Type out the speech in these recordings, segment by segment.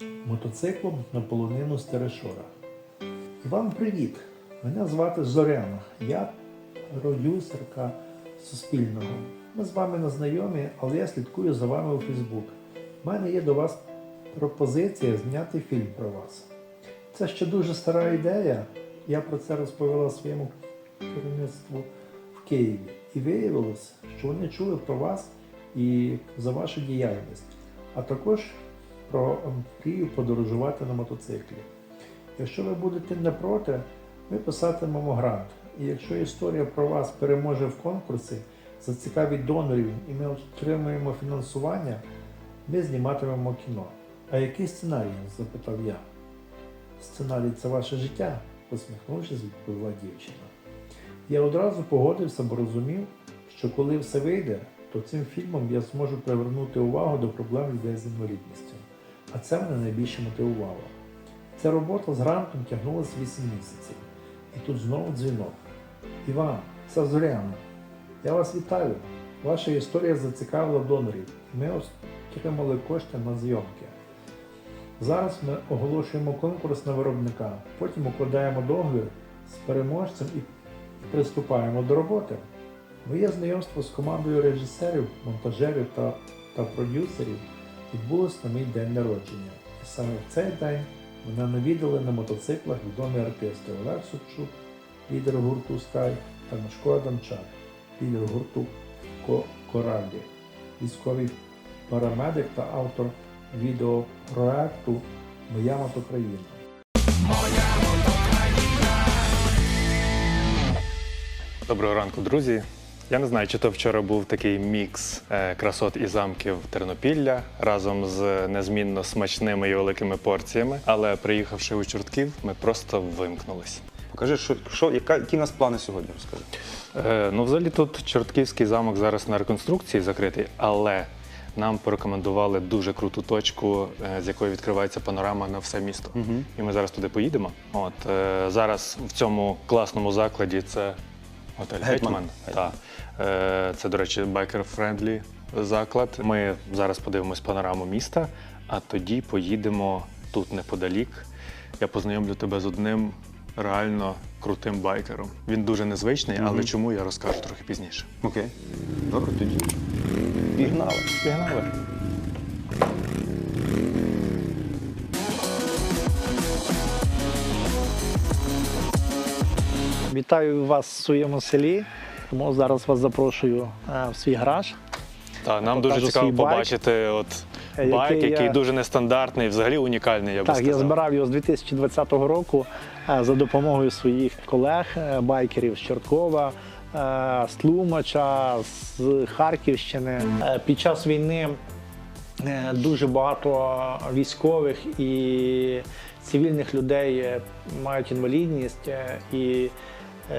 мотоциклом на полонину Стерешора. Вам привіт! Мене звати Зоряна. Я продюсерка Суспільного. Ми з вами не знайомі, але я слідкую за вами у Фейсбук. У мене є до вас пропозиція зняти фільм про вас. Це ще дуже стара ідея. Я про це розповіла своєму керівництву в Києві. І виявилось, що вони чули про вас і за вашу діяльність, а також про мрію подорожувати на мотоциклі. Якщо ви будете не проти, ми писатимемо грант. І якщо історія про вас переможе в конкурсі, зацікавить донорів і ми отримаємо фінансування, ми зніматимемо кіно. А який сценарій? запитав я. Сценарій це ваше життя, посміхнувшись, відповіла дівчина. Я одразу погодився, бо розумів, що коли все вийде, то цим фільмом я зможу привернути увагу до проблем людей з інвалідністю. А це мене найбільше мотивувало. Ця робота з грантом тягнулася 8 місяців. І тут знову дзвінок. Іван, це Зоряна. Я вас вітаю. Ваша історія зацікавила донорів, і ми отримали кошти на зйомки. Зараз ми оголошуємо конкурс на виробника, потім укладаємо договір з переможцем і приступаємо до роботи. Моє знайомство з командою режисерів, монтажерів та, та продюсерів відбулось на мій день народження. І саме в цей день мене навідали на мотоциклах відомі артисти Олег Собчук, лідер гурту Sky, та Мишко Адамчак, лідер гурту Ко- Кораллі, військовий парамедик та автор відеопроекту Моя мотокраїна. Доброго ранку, друзі. Я не знаю, чи то вчора був такий мікс е, красот і замків Тернопілля разом з незмінно смачними і великими порціями. Але приїхавши у Чортків, ми просто вимкнулись. Покажи, що, що, яка, які в нас плани сьогодні розкажи. Е, ну, взагалі, тут Чортківський замок зараз на реконструкції закритий, але нам порекомендували дуже круту точку, е, з якої відкривається панорама на все місто. І ми зараз туди поїдемо. От е, зараз в цьому класному закладі це готель Гетьман. Гетьман. Так. Е, це, до речі, байкер-френдлі заклад. Ми зараз подивимось панораму міста, а тоді поїдемо тут неподалік. Я познайомлю тебе з одним реально крутим байкером. Він дуже незвичний, але чому я розкажу трохи пізніше. Окей. Добре, тоді. Пігнали. Пігнали. Вітаю вас в своєму селі. Тому зараз вас запрошую е, в свій гараж. Так, нам Покажу дуже цікаво свій байк, побачити от е, байк, який який я- дуже нестандартний, взагалі унікальний, я би Так, я збирав його з 2020 року е, за допомогою своїх колег, байкерів з Чорткова, з Тлумача, з Харківщини. Під час війни дуже багато військових і цивільних людей мають інвалідність. І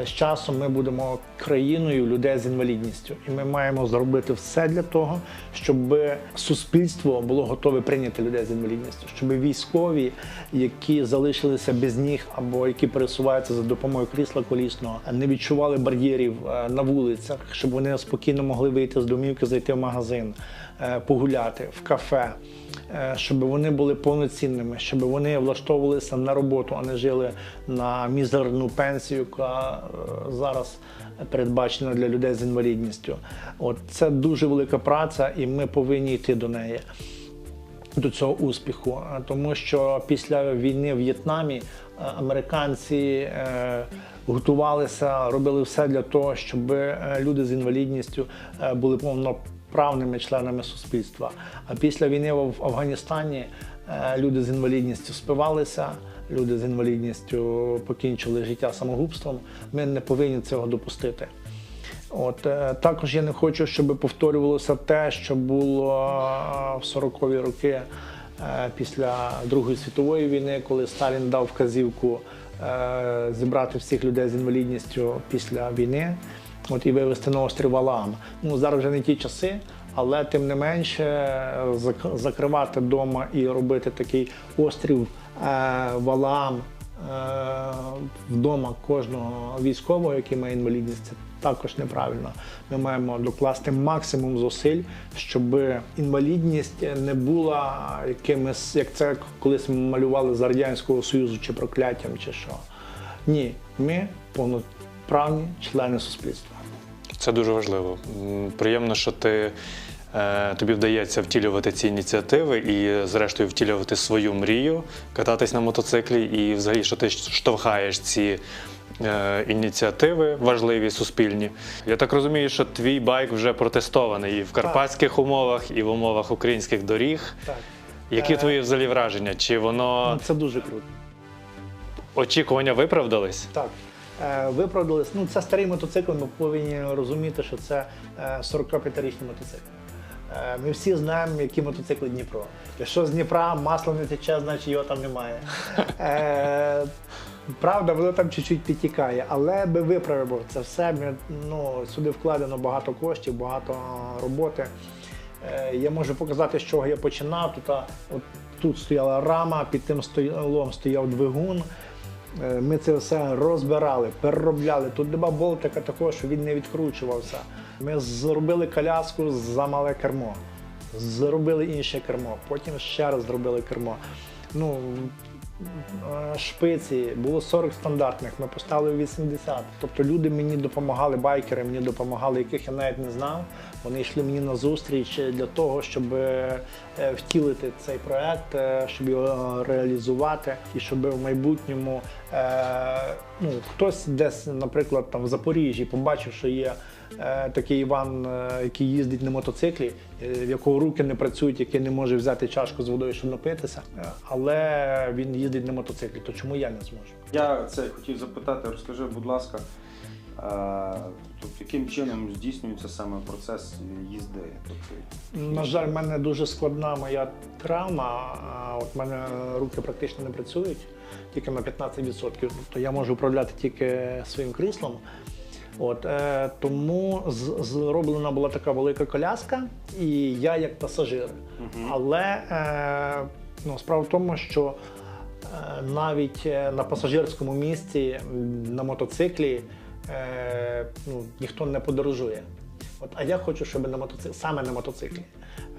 з часом ми будемо країною людей з інвалідністю. І ми маємо зробити все для того, щоб суспільство було готове прийняти людей з інвалідністю, щоб військові, які залишилися без ніг або які пересуваються за допомогою крісла колісного, не відчували бар'єрів е, на вулицях, щоб вони спокійно могли вийти з домівки, зайти в магазин, е, погуляти в кафе. е, Щоб вони були повноцінними, щоб вони влаштовувалися на роботу, а не жили на мізерну пенсію, яка е, зараз передбачена для людей з інвалідністю. От це дуже велика праця, і ми повинні йти до неї до цього успіху, тому що після війни в В'єтнамі е, американці е, готувалися, робили все для того, щоб е, люди з інвалідністю е, були повноправними членами суспільства. А після війни в Афганістані е, люди з інвалідністю спивалися. Люди з інвалідністю покінчили життя самогубством. Ми не повинні цього допустити. От е, також я не хочу, щоб повторювалося те, що було е, в 40-ві роки після Другої світової війни, коли Сталін дав вказівку зібрати всіх людей з інвалідністю після війни, от і вивезти на острів Валаам. Ну зараз вже не ті часи. Але тим не менше закривати вдома і робити такий острів е, Валаам е, вдома кожного військового, який має інвалідність, це також неправильно. Ми маємо докласти максимум зусиль, щоб інвалідність не була якимось, як це колись малювали з Радянського Союзу чи прокляттям, чи що. Ні, ми повноправні члени суспільства. Це дуже важливо. Приємно, що ти, е, тобі вдається втілювати ці ініціативи і, зрештою, втілювати свою мрію, кататись на мотоциклі, і взагалі, що ти штовхаєш ці е, ініціативи важливі, суспільні. Я так розумію, що твій байк вже протестований і в карпатських умовах, і в умовах українських доріг. Так. Які Е, твої взагалі враження? Чи воно Це дуже круто. очікування виправдались? Так. Е, Виправдались. Ну, це старий мотоцикл, ми повинні розуміти, що це е, 45-річний мотоцикл. Е, Ми всі знаємо, які мотоцикли Дніпро. Якщо з Дніпра масло не тече, значить його там немає. Е, Правда, воно там чуть-чуть підтікає, але би виправив це все. Ну, сюди вкладено багато коштів, багато роботи. Е, Я можу показати, з чого я починав. Тут, от, тут стояла рама, під тим столом стояв двигун. Е, Ми це все розбирали, переробляли. Тут нема болтика такого, що він не відкручувався. Ми зробили коляску за мале кермо, зробили інше кермо, потім ще раз зробили кермо. Ну, шпиці, було 40 стандартних, ми поставили 80. Тобто люди мені допомагали, байкери мені допомагали, яких я навіть не знав. Вони йшли мені на зустріч для того, щоб е, е, втілити цей проект, е, щоб його реалізувати, і щоб в майбутньому ну, хтось десь, наприклад, там в Запоріжжі побачив, що є такий Іван, е, який їздить на мотоциклі, е, в якого руки не працюють, який не може взяти чашку з водою, щоб напитися, е, але він їздить на мотоциклі, то чому я не зможу? Я це хотів запитати, розкажи, будь ласка, е, тобто, яким чином здійснюється саме процес їзди? Тобто, На жаль, в мене дуже складна моя травма. От в мене руки практично не працюють, тільки на 15%. Тобто я можу управляти тільки своїм кріслом. От, е, тому з- зроблена була така велика коляска, і я як пасажир. Але е, ну, справа в тому, що е, навіть е, на пасажирському місці на мотоциклі е, ну, ніхто не подорожує. От, а я хочу, щоб на мотоцик... саме на мотоциклі.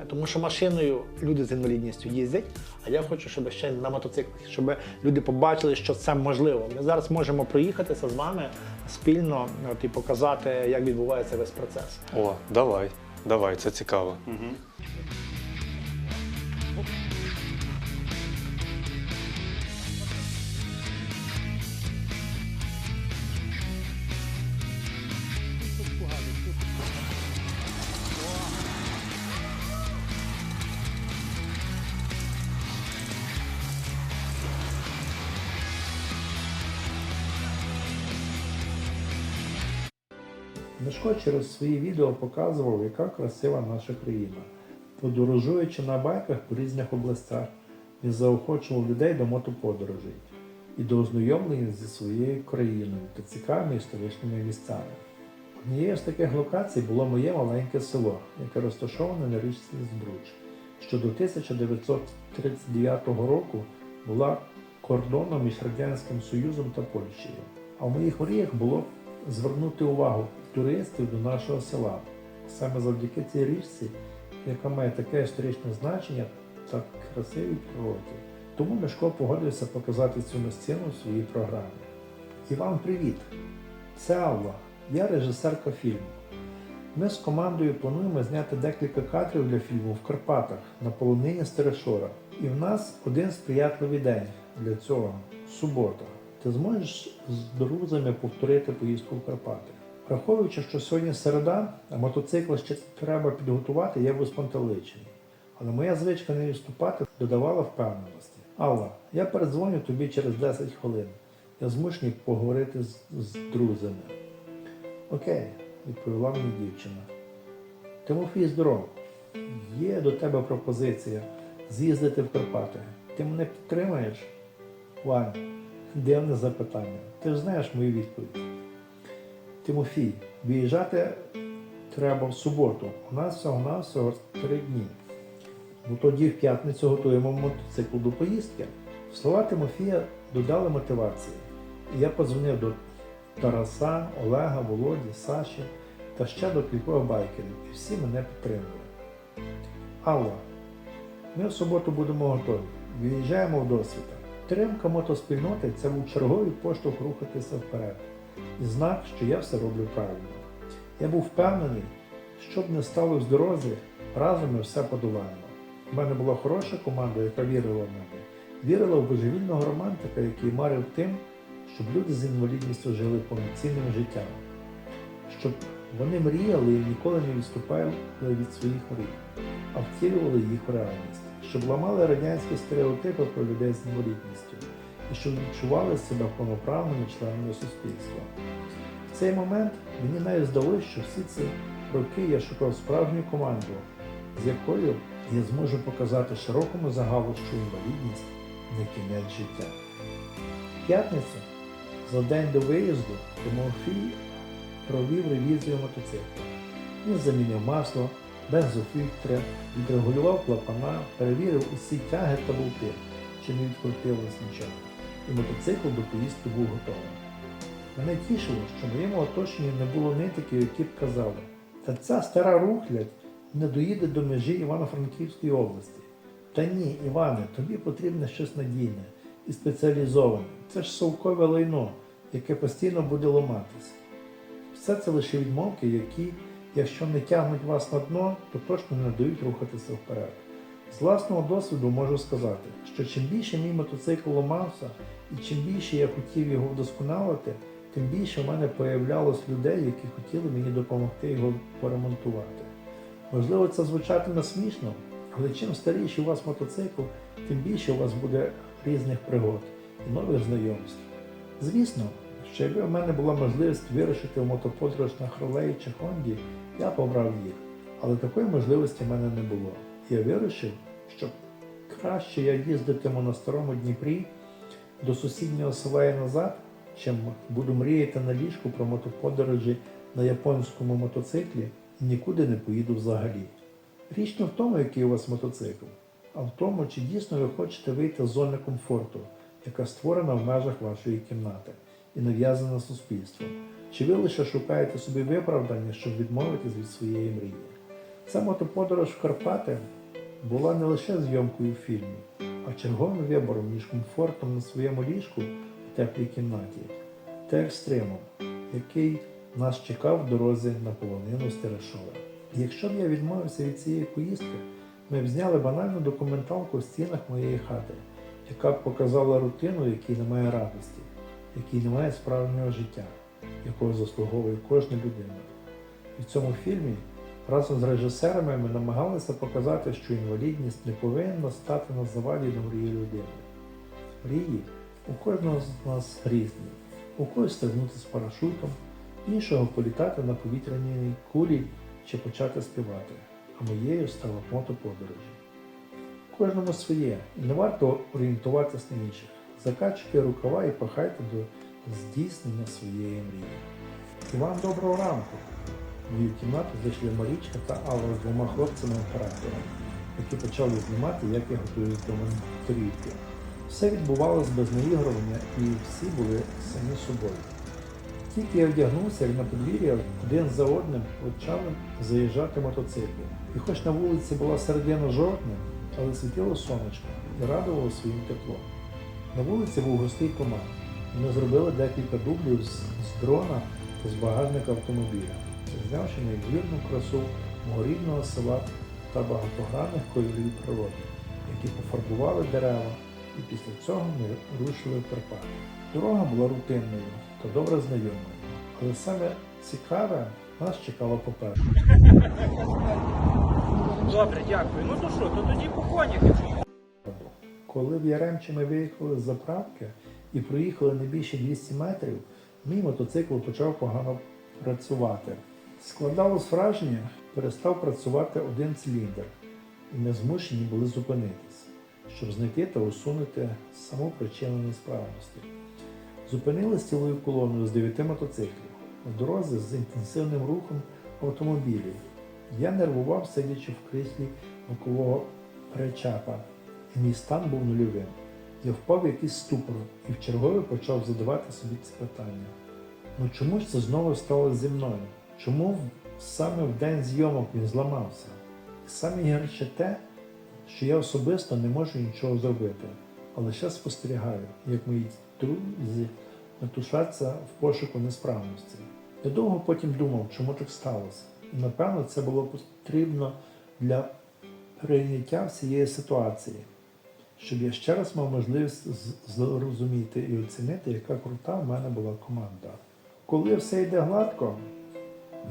Е, Тому що машиною люди з інвалідністю їздять, а я хочу, щоб ще на мотоциклах, щоб люди побачили, що це можливо. Ми зараз можемо проїхатися з вами спільно от, і показати, як відбувається весь процес. О, давай, давай, це цікаво. Мишко через свої відео показував, яка красива наша країна. Подорожуючи на байках по різних областях, він заохочував людей до мотоподорожей і до ознайомлення зі своєю країною та цікавими історичними місцями. Однією з таких локацій було моє маленьке село, яке розташоване на річці Збруч, що до 1939 року була кордоном між Радянським Союзом та Польщею. А в моїх мріях було звернути увагу туристів до нашого села. Саме завдяки цій річці, яка має таке історичне значення та красивій природі. Тому Мишко погодився показати цю місцину в своїй програмі. Іван, привіт! Це Алла, я режисерка фільму. Ми з командою плануємо зняти декілька кадрів для фільму в Карпатах на полонині Стерешора. І в нас один сприятливий день для цього субота. Ти зможеш з друзями повторити поїздку в Карпати. Враховуючи, що сьогодні середа, а мотоцикл ще треба підготувати, я був спантеличений. Але моя звичка не відступати додавала впевненості. Алла, я передзвоню тобі через 10 хвилин. Я змушений поговорити з, з друзями. Окей, відповіла мені дівчина. Тимофій, здоров. Є до тебе пропозиція з'їздити в Карпати. Ти мене підтримаєш? Вань, дивне запитання. Ти ж знаєш мою відповідь. Тимофій, виїжджати треба в суботу. У нас всього-навсього три дні. Ну тоді в п'ятницю готуємо мотоцикл до поїздки. Слова Тимофія додали мотивації. І я подзвонив до Тараса, Олега, Володі, Саші та ще до кількох байкерів, і всі мене підтримали. Алла, ми в суботу будемо готові. Виїжджаємо в досвіта. Підтримка мотоспільноти це був черговий поштовх рухатися вперед. І знак, що я все роблю правильно. Я був впевнений, що б не стало з дорозі, разом ми все подолаємо. У мене була хороша команда, яка вірила в мене. Вірила в божевільного романтика, який марив тим, щоб люди з інвалідністю жили повноцінним життям. Щоб вони мріяли і ніколи не відступали від своїх мрій, а втілювали їх в реальність, щоб ламали радянські стереотипи про людей з інвалідністю і щоб відчували себе повноправними членами суспільства. В цей момент мені навіть здалося, що всі ці роки я шукав справжню команду, з якою я зможу показати широкому загалу, що інвалідність не кінець життя. В п'ятницю, за день до виїзду, Тимофій провів ревізію мотоцикла. Він замінив масло, бензофільтри, відрегулював клапана, перевірив усі тяги та болти, чи не відкрутилось нічого. І мотоцикл до поїздки був готовий. Мене тішило, що в моєму оточенні не було нитиків, які б казали, та ця стара рухлядь не доїде до межі Івано-Франківської області. Та ні, Іване, тобі потрібне щось надійне і спеціалізоване. Це ж совкове лайно, яке постійно буде ламатись. Все це лише відмовки, які, якщо не тягнуть вас на дно, то точно не дають рухатися вперед. З власного досвіду можу сказати, що чим більше мій мотоцикл ламався, і чим більше я хотів його вдосконалити, тим більше в мене появлялось людей, які хотіли мені допомогти його поремонтувати. Можливо, це звучатиме смішно, але чим старіший у вас мотоцикл, тим більше у вас буде різних пригод і нових знайомств. Звісно, що якби в мене була можливість вирушити в мотоподорож на Харлеї чи Хонді, я побрав їх. Але такої можливості в мене не було. Я вирішив, що краще я їздитиму на старому Дніпрі до сусіднього села і назад, чим буду мріяти на ліжку про мотоподорожі на японському мотоциклі нікуди не поїду взагалі. Річ не в тому, який у вас мотоцикл, а в тому, чи дійсно ви хочете вийти з зони комфорту, яка створена в межах вашої кімнати і нав'язана суспільством. Чи ви лише шукаєте собі виправдання, щоб відмовитись від своєї мрії? Ця мотоподорож в Карпати була не лише зйомкою фільму, а черговим вибором між комфортом на своєму ліжку в теплій кімнаті та екстремом, який нас чекав в дорозі на полонину Стерешова. Якщо б я відмовився від цієї поїздки, ми б зняли банальну документалку в стінах моєї хати, яка б показала рутину, якій немає радості, якій немає справжнього життя, якого заслуговує кожна людина. І в цьому фільмі разом з режисерами ми намагалися показати, що інвалідність не повинна стати на заваді до мрії людини. Мрії у кожного з нас різні. У когось стрибнути з парашутом, іншого політати на повітряній кулі чи почати співати, а моєю стала мотоподорожі. Кожному своє, і не варто орієнтуватись на інших. Закачуйте рукава і пахайте до здійснення своєї мрії. І вам доброго ранку! В мою кімнату зайшли Марічка та Алла з двома хлопцями-операторами, які почали знімати, як я готуюсь до мандрівки. Все відбувалось без наігрування і всі були самі собою. Тільки я вдягнувся, як на подвір'я один за одним почали заїжджати мотоцикли. І хоч на вулиці була середина жовтня, але світило сонечко і радувало своїм теплом. На вулиці був густий туман, і ми зробили декілька дублів з, з дрона та з багажника автомобіля, знявши неймовірну красу мого рідного села та багатогранних кольорів природи, які пофарбували дерева, і після цього ми рушили в Карпати. Дорога була рутинною та добре знайомою, але саме цікаве нас чекало попереду. Добре, дякую. Ну то що, то тоді по конях. Коли в Яремчі ми виїхали з заправки і проїхали не більше 200 метрів, мій мотоцикл почав погано працювати. Складалось враження, перестав працювати один циліндр, і ми змушені були зупинитись, щоб знайти та усунути саму причину несправності. Зупинились цілою колоною з дев'яти мотоциклів в дорозі з інтенсивним рухом автомобілів. Я нервував, сидячи в кріслі бокового причапа, і мій стан був нульовим. Я впав в якийсь ступор і в чергове почав задавати собі це питання. Ну чому ж це знову сталося зі мною? Чому саме в день зйомок він зламався? Саме гірше те, що я особисто не можу нічого зробити, а лише спостерігаю, як мої друзі метушаться в пошуку несправності. Я довго потім думав, чому так сталося. І напевно це було потрібно для прийняття всієї ситуації, щоб я ще раз мав можливість зрозуміти і оцінити, яка крута в мене була команда. Коли все йде гладко,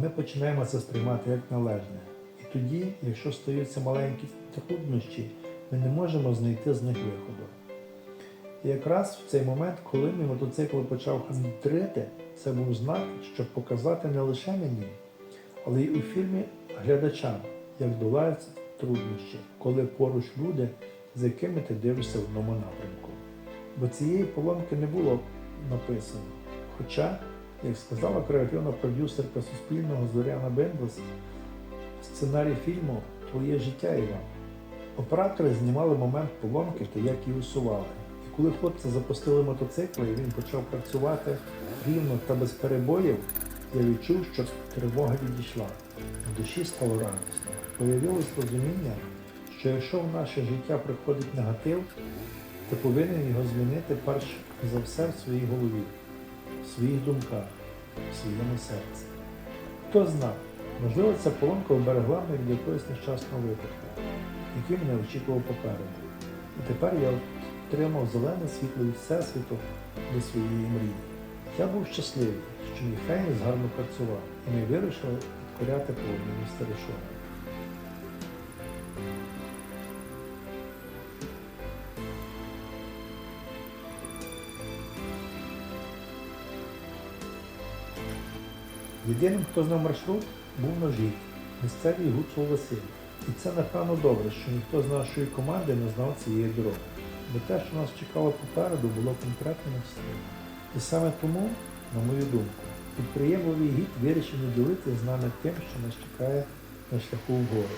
ми починаємо це сприймати як належне. І тоді, якщо стаються маленькі труднощі, ми не можемо знайти з них виходу. І якраз в цей момент, коли мій мотоцикл почав хандрити, це був знак, щоб показати не лише мені, але й у фільмі глядачам, як долаються труднощі, коли поруч люди, з якими ти дивишся в одному напрямку. Бо цієї поломки не було написано. Хоча, як сказала креативна продюсерка Суспільного Зоряна Бендлес, сценарій фільму Твоє життя Іван. Оператори знімали момент поломки та як її усували. І коли хлопці запустили мотоцикл і він почав працювати рівно та без перебоїв, я відчув, що тривога відійшла. В душі стало радісно. Появилось розуміння, що якщо в наше життя приходить негатив, ти повинен його змінити перш за все в своїй голові, в своїх думках, в своєму серці. Хто знає, можливо, ця поломка оберегла мене від якогось нещасного випадку, який мене очікував попереду. І тепер я отримав зелене світло від Всесвіту до своєї мрії. Я був щасливий, що мій Фенікс гарно працював, і ми вирішили підкоряти полонину старішого. Єдиним, хто знав маршрут, був ножій, місцевий Гуцул Василь. І це напевно добре, що ніхто з нашої команди не знав цієї дороги. Бо те, що нас чекало попереду, було конкретно не встиг. І саме тому, на мою думку, підприємливий гід вирішив не ділитися з нами тим, що нас чекає на шляху вгору.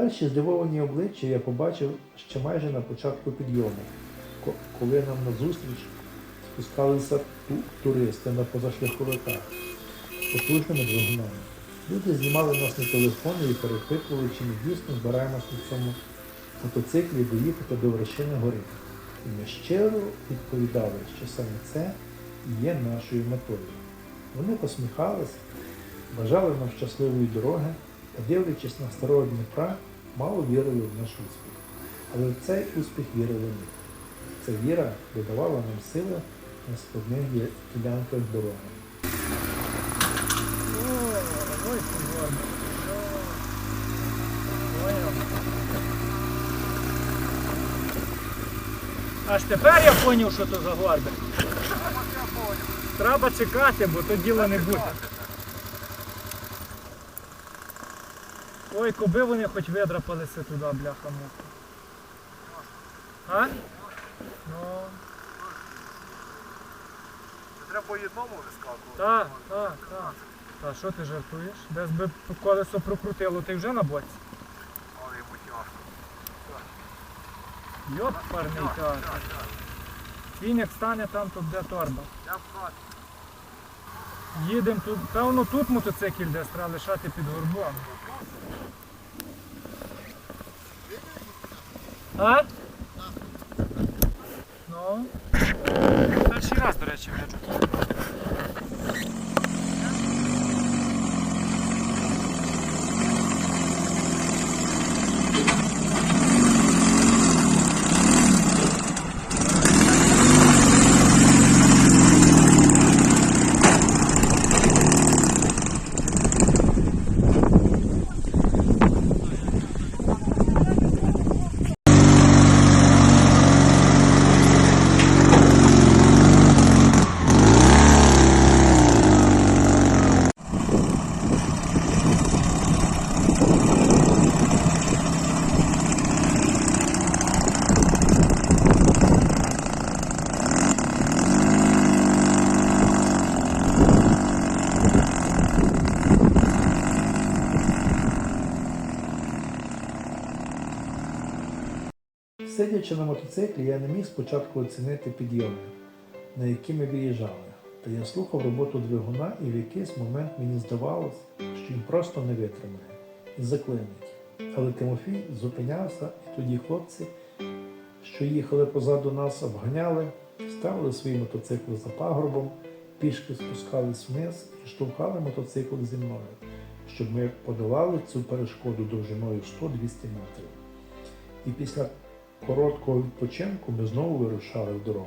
Перші здивовані обличчя я побачив ще майже на початку підйому, коли нам назустріч спускалися туристи на позашляховиках потужними двигунами. Люди знімали нас на телефони і перепитували, чи ми дійсно збираємося на цьому мотоциклі доїхати до вершини гори. І ми щиро відповідали, що саме це є нашою метою. Вони посміхались, бажали нам щасливої дороги, та дивлячись на старого Дніпра, мало вірили в наш успіх. Але в цей успіх вірили ми. Ця віра додавала нам сили на складних ді- ділянках дороги. Аж тепер я зрозумів, що то за горби. Треба чекати, бо то діла не буде. Ой, коби вони хоч видрапалися туди, бляха муха. А? Ну. Треба по одному вискакувати. Так, так, так. Та що ти жартуєш? Десь би колесо прокрутило, ти вже на боці. Але йому тяжко. Йоп, парний театр. Він як стане там, то буде торба. Я в хаті. Їдемо тут. Певно, тут мотоцикль десь треба лишати під горбом. А? Ну? Перший раз, до речі, бачу. Сидячи на мотоциклі, я не міг спочатку оцінити підйоми, на які ми виїжджали. Та я слухав роботу двигуна, і в якийсь момент мені здавалось, що він просто не витримає і заклинить. Але Тимофій зупинявся, і тоді хлопці, що їхали позаду нас, обганяли, ставили свої мотоцикли за пагорбом, пішки спускались вниз і штовхали мотоцикл зі мною, щоб ми подолали цю перешкоду довжиною 100-200 метрів. І після короткого відпочинку ми знову вирушали в дорогу.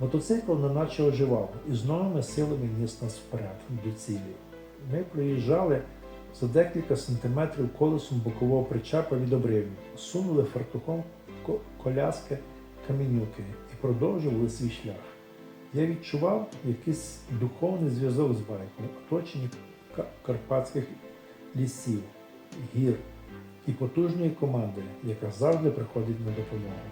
Мотоцикл неначе оживав і з новими силами ніс нас вперед до цілі. Ми проїжджали за декілька сантиметрів колесом бокового причепа від обривів, сунули фартухом коляски камінюки і продовжували свій шлях. Я відчував якийсь духовний зв'язок з байком, оточені карпатських лісів, гір і потужної команди, яка завжди приходить на допомогу.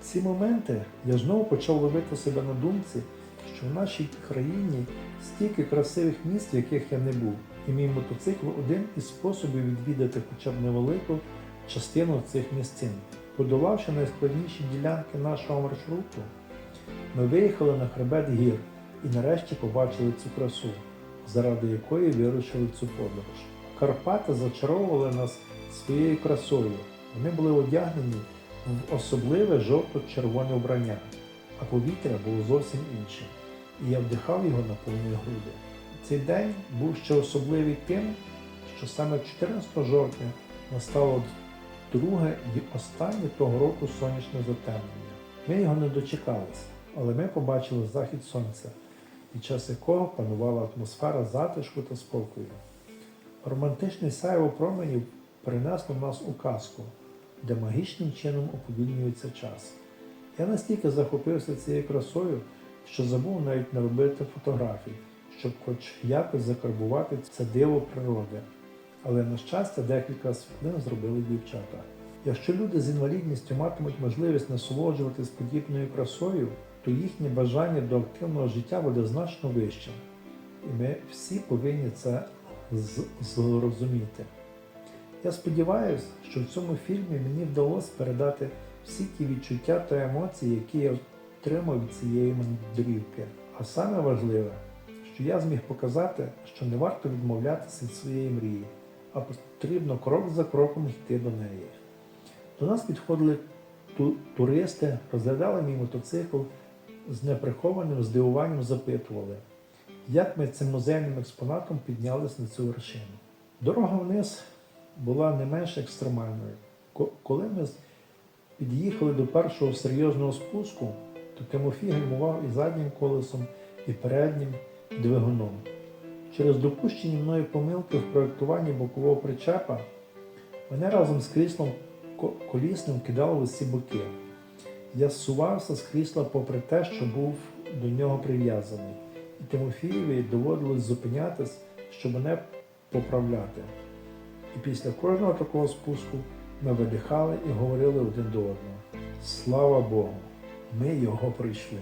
В ці моменти я знову почав ловити себе на думці, що в нашій країні стільки красивих місць, в яких я не був, і мій мотоцикл один із способів відвідати хоча б невелику частину цих місцин. Подолавши найскладніші ділянки нашого маршруту, ми виїхали на хребет гір і нарешті побачили цю красу, заради якої вирушили цю подорож. Карпати зачаровували нас своєю красою. Вони були одягнені в особливе жовто-червоне вбрання, а повітря було зовсім іншим, і я вдихав його на повні груди. Цей день був ще особливий тим, що саме 14 жовтня настало друге і останнє того року сонячне затемнення. Ми його не дочекалися, але ми побачили захід сонця, під час якого панувала атмосфера затишку та спокою. Романтичний сяйво променів принесло нас у казку, де магічним чином уповільнюється час. Я настільки захопився цією красою, що забув навіть не робити фотографій, щоб хоч якось закарбувати це диво природи. Але, на щастя, декілька світлин зробили дівчата. Якщо люди з інвалідністю матимуть можливість насолоджуватись подібною красою, то їхнє бажання до активного життя буде значно вищим. І ми всі повинні це зрозуміти. Я сподіваюся, що в цьому фільмі мені вдалося передати всі ті відчуття та емоції, які я отримав від цієї мандрівки. А саме важливе, що я зміг показати, що не варто відмовлятися від своєї мрії, а потрібно крок за кроком йти до неї. До нас підходили ту- туристи, розглядали мій мотоцикл з неприхованим здивуванням запитували, як ми цим музейним експонатом піднялись на цю вершину. Дорога вниз була не менш екстремальною. Коли ми під'їхали до першого серйозного спуску, то Тимофій гальмував і заднім колесом, і переднім двигуном. Через допущені мною помилки в проєктуванні бокового причепа мене разом з кріслом колісним кидало в усі боки. Я зсувався з крісла попри те, що був до нього прив'язаний, і Тимофієві доводилось зупинятись, щоб мене поправляти. І після кожного такого спуску ми видихали і говорили один до одного. Слава Богу, ми його пройшли.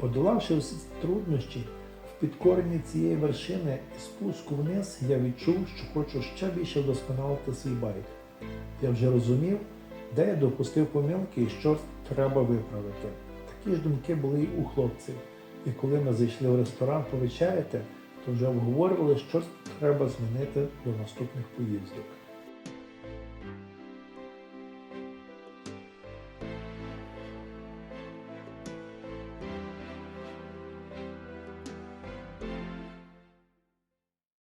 Подолавши всі труднощі в підкоренні цієї вершини і спуску вниз, я відчув, що хочу ще більше вдосконалити свій байк. Я вже розумів, де я допустив помилки і що треба виправити. Такі ж думки були й у хлопців. І коли ми зайшли в ресторан повечеряти, то вже обговорювали, що треба змінити до наступних поїздок.